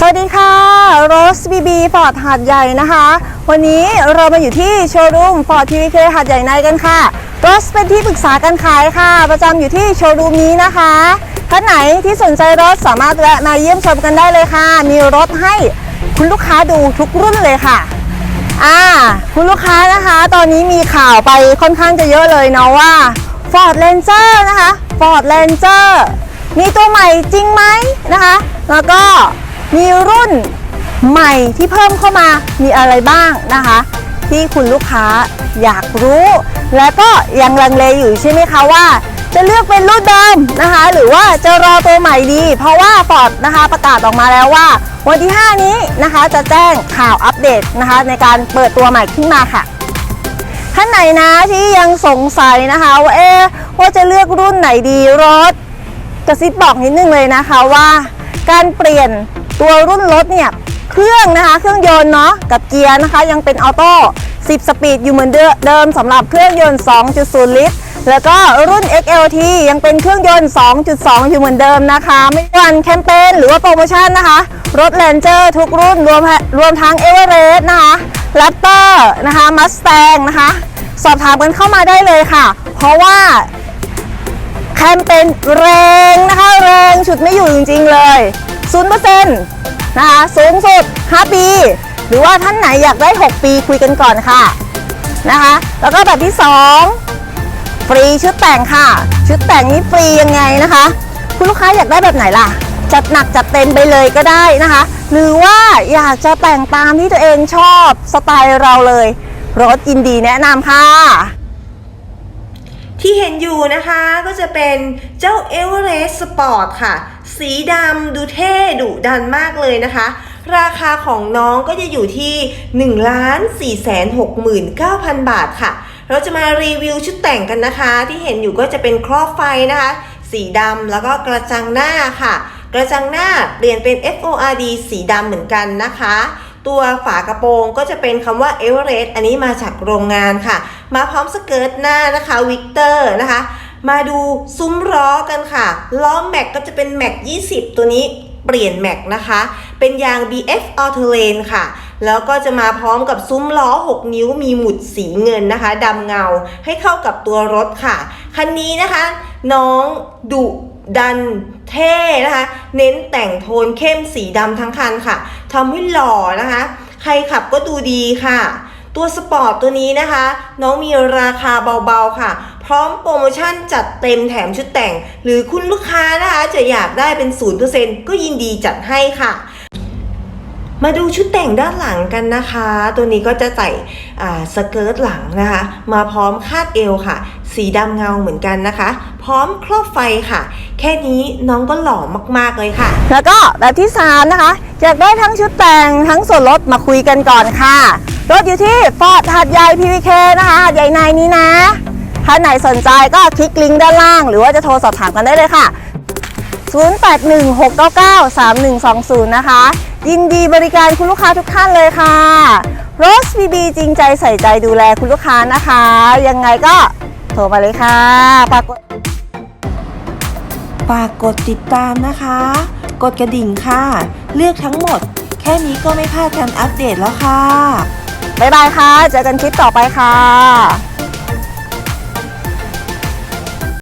สวัสดีค่ะโรสบีบีฟอร์ดหาดใหญ่นะคะ วันนี้เรามาอยู่ที่โชว์รูมฟอร์ดทีวีเคหาดใหญ่ในกันค่ะโรสเป็นที่ปรึกษาการขายค่ะ ประจำอยู่ที่โชว์รูมนี้นะคะท่านไหนที่สนใจรถสามารถแวะมาเยี่ยมชมกันได้เลยค่ะ มีรถให้คุณลูกค้าดูทุกรุ่นเลยค่ะอ่าคุณลูกค้านะคะ ตอนนี้มีข่าวไปค่อนข้างจะเยอะเลยเนาะว่า Ford Ranger นะคะ Ford Ranger มีตัวใหม่จริงไหมนะคะ แล้วก็ มีรุ่นใหม่ที่เพิ่มเข้ามามีอะไรบ้างนะคะ ที่คุณลูกค้าอยากรู้ และก็ยังลังเลอยู่ใช่ไหมคะว่า จะเลือกเป็นรุ่นเดิมนะคะ หรือว่าจะรอตัวใหม่ดี เพราะว่า Ford นะคะประกาศออกมาแล้วว่า วันที่ 5 นี้นะคะจะแจ้งข่าวอัปเดตนะคะ ในการเปิดตัวใหม่ขึ้นมาค่ะท่านไหนนะที่ยังสงสัยนะคะว่าเอ๊ว่าจะเลือกรุ่นไหนดีรถกระซิบบอกนิดนึงเลยนะคะว่า การเปลี่ยน ตัวรุ่นรถเนี่ยเครื่องนะคะเครื่องยนต์เนาะกับเกียร์นะคะยังเป็นออโต้10 สปีดอยู่เหมือนเดิมสำหรับเครื่องยนต์ 2.0 ลิตร แล้วก็รุ่น XLT ยังเป็นเครื่องยนต์ 2.2 อยู่เหมือนเดิมนะคะ ไม่ว่าแคมเปญหรือว่าโปรโมชั่นนะคะ รถ Ranger ทุกรุ่นรวมรวมทั้ง e v e r e s t นะคะ Raptor นะคะ Mustang นะคะ สอบถามกันเข้ามาได้เลยค่ะ เพราะว่าแคมเปญแรงนะคะแรงฉุดไม่อยู่จริง ๆ เลย 0%นะคะสูงสุด 5 ปี หรือว่าท่านไหนอยากได้ 6 ปีคุยกันก่อนค่ะนะคะ แล้วก็แบบที่ 2 ฟรีชุดแต่งค่ะ ชุดแต่งนี้ฟรียังไงนะคะ คุณลูกค้าอยากได้แบบไหนล่ะ จัดหนักจัดเต็มไปเลยก็ได้นะคะ หรือว่าอยากจะแต่งตามที่ตัวเองชอบสไตล์เราเลยรถยินดีแนะนำค่ะ ที่เห็นอยู่นะคะก็จะเป็นเจ้า e v e r e s t Sport ค่ะ สีดำดูเท่ดุดันมากเลยนะคะ ราคาของน้องก็จะอยู่ที่ 1 4 6 9 0 0 0 บาทค่ะ เราจะมารีวิวชุดแต่งกันนะคะ ที่เห็นอยู่ก็จะเป็นครอบไฟนะคะ สีดำแล้วก็กระจังหน้าค่ะ กระจังหน้าเปลี่ยนเป็น FORD สีดำเหมือนกันนะคะ ตัวฝากระโปรงก็จะเป็นคำว่า e v e r e s t อันนี้มาจากโรงงานค่ะ มาพร้อมสเกิร์ตหน้านะคะวิกเตอร์นะคะ มาดูซุ้มล้อกันค่ะ ล้อแม็กก็จะเป็นแม็ก20 ตัวนี้เปลี่ยนแม็กนะคะ เป็นยาง BF a l Terrain ค่ะ แล้วก็จะมาพร้อมกับซุ้มล้อ 6 นิ้วมีหมุดสีเงินนะคะดำเงาให้เข้ากับตัวรถค่ะ คันนี้นะคะ น้องดุ ดันเท่นะคะ เน้นแต่งโทนเข้มสีดำทั้งคันค่ะทำให้หล่อนะคะ ใครขับก็ดูดีค่ะ ตัวสปอร์ตตัวนี้นะคะ น้องมีราคาเบาๆค่ะ พร้อมโปรโมชั่นจัดเต็มแถมชุดแต่ง หรือคุณลูกค้านะคะจะอยากได้เป็น 0%ก็ยินดีจัดให้ค่ะ มาดูชุดแต่งด้านหลังกันนะคะ ตัวนี้ก็จะใส่สเกิร์ตหลังนะคะ มาพร้อมคาดเอวค่ะ สีดำเงาเหมือนกันนะคะ พร้อมครอบไฟค่ะ แค่นี้น้องก็หล่อมากๆเลยค่ะ แล้วก็แบบที่3นะคะอยากได้ทั้งชุดแต่งทั้งส่วนลดมาคุยกันก่อนค่ะ รถอยู่ที่ฟอร์ดหาดใหญ่ PVK นะคะหาดใหญ่ในนี้นะ ถ้าไหนสนใจก็คลิกลิงก์ด้านล่าง หรือว่าจะโทรสอบถามกันได้เลยค่ะ 0816993120 นะคะ ยินดีบริการคุณลูกค้าทุกท่านเลยค่ะ r o s e BB จริงใจใส่ใจดูแลคุณลูกค้านะคะ ยังไงก็โทรมาเลยค่ะปรากฏฝากกดติดตามนะคะ กดกระดิ่งค่ะ เลือกทั้งหมด แค่นี้ก็ไม่พลาดการอัปเดตแล้วค่ะ บ๊ายบายค่ะ เจอกันคลิปต่อไปค่ะ